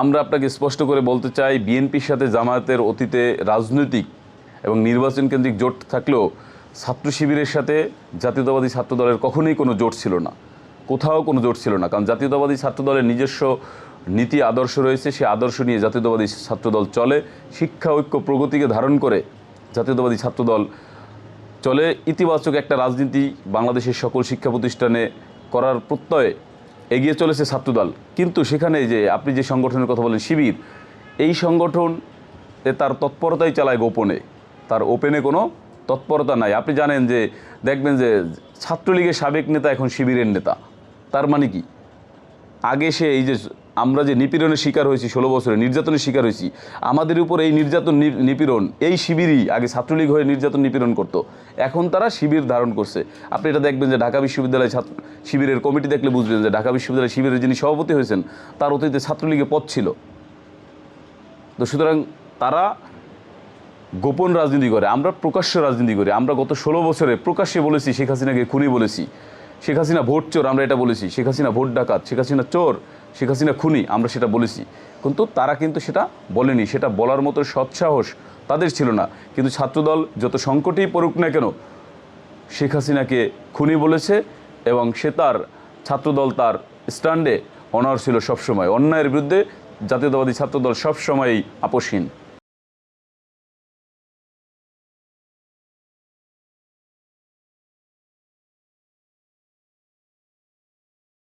আমরা আপনাকে স্পষ্ট করে বলতে চাই, বিএনপির সাথে জামায়াতের অতীতে রাজনৈতিক এবং নির্বাচন কেন্দ্রিক জোট থাকলেও ছাত্র শিবিরের সাথে জাতীয়তাবাদী ছাত্র দলের কখনোই কোনো জোট ছিল না। কোথাও কোনো জোট ছিল না, কারণ জাতীয়তাবাদী ছাত্র দলের নিজস্ব নীতি, আদর্শ রয়েছে। সেই আদর্শ নিয়ে জাতীয়তাবাদী ছাত্রদল চলে। শিক্ষা, ঐক্য, প্রগতিকে ধারণ করে জাতীয়তাবাদী ছাত্রদল চলে। ইতিবাচক একটা রাজনীতি বাংলাদেশের সকল শিক্ষা প্রতিষ্ঠানে করার প্রত্যয়ে এগিয়ে চলেছে ছাত্রদল। কিন্তু সেখানে যে আপনি যে সংগঠনের কথা বলেন, শিবির, এই সংগঠন তার তৎপরতাই চালায় গোপনে। তার ওপেনে কোনো তৎপরতা নাই। আপনি জানেন যে, দেখবেন যে ছাত্রলীগের সাবেক নেতা এখন শিবিরের নেতা। তার মানে কি? আগে সে এই যে আমরা যে নিপীড়নের শিকার হয়েছি ষোলো বছরে, নির্যাতনের শিকার হয়েছি, আমাদের উপর এই নির্যাতন নিপীড়ন, এই শিবিরই আগে ছাত্রলীগ হয়ে নির্যাতন নিপীড়ন করতো। এখন তারা শিবির ধারণ করছে। আপনি এটা দেখবেন যে ঢাকা বিশ্ববিদ্যালয় ছাত্র শিবিরের কমিটি দেখলে বুঝবেন যে ঢাকা বিশ্ববিদ্যালয় শিবিরের যিনি সভাপতি হয়েছেন, তার অতীতে ছাত্রলীগে পদ ছিল। তো সুতরাং তারা গোপন রাজনীতি করে, আমরা প্রকাশ্য রাজনীতি করি। আমরা গত ষোলো বছরে প্রকাশ্যে বলেছি, শেখ হাসিনাকে খুনি বলেছি। শেখ হাসিনা ভোট চোর, আমরা এটা বলেছি। শেখ হাসিনা ভোট ডাকাত, শেখ হাসিনা চোর। শেখ হাসিনা খুনি, আমরা সেটা বলেছি। কিন্তু তারা কিন্তু সেটা বলেনি, সেটা বলার মতো সৎসাহস তাদের ছিল না। কিন্তু ছাত্রদল যত সংকটেই পড়ুক না কেন, শেখ হাসিনাকে খুনি বলেছে এবং সে তার ছাত্রদল তার স্ট্যান্ডে অনার ছিল সবসময়। অন্যায়ের বিরুদ্ধে জাতীয়তাবাদী ছাত্রদল সবসময়ই আপোষহীন।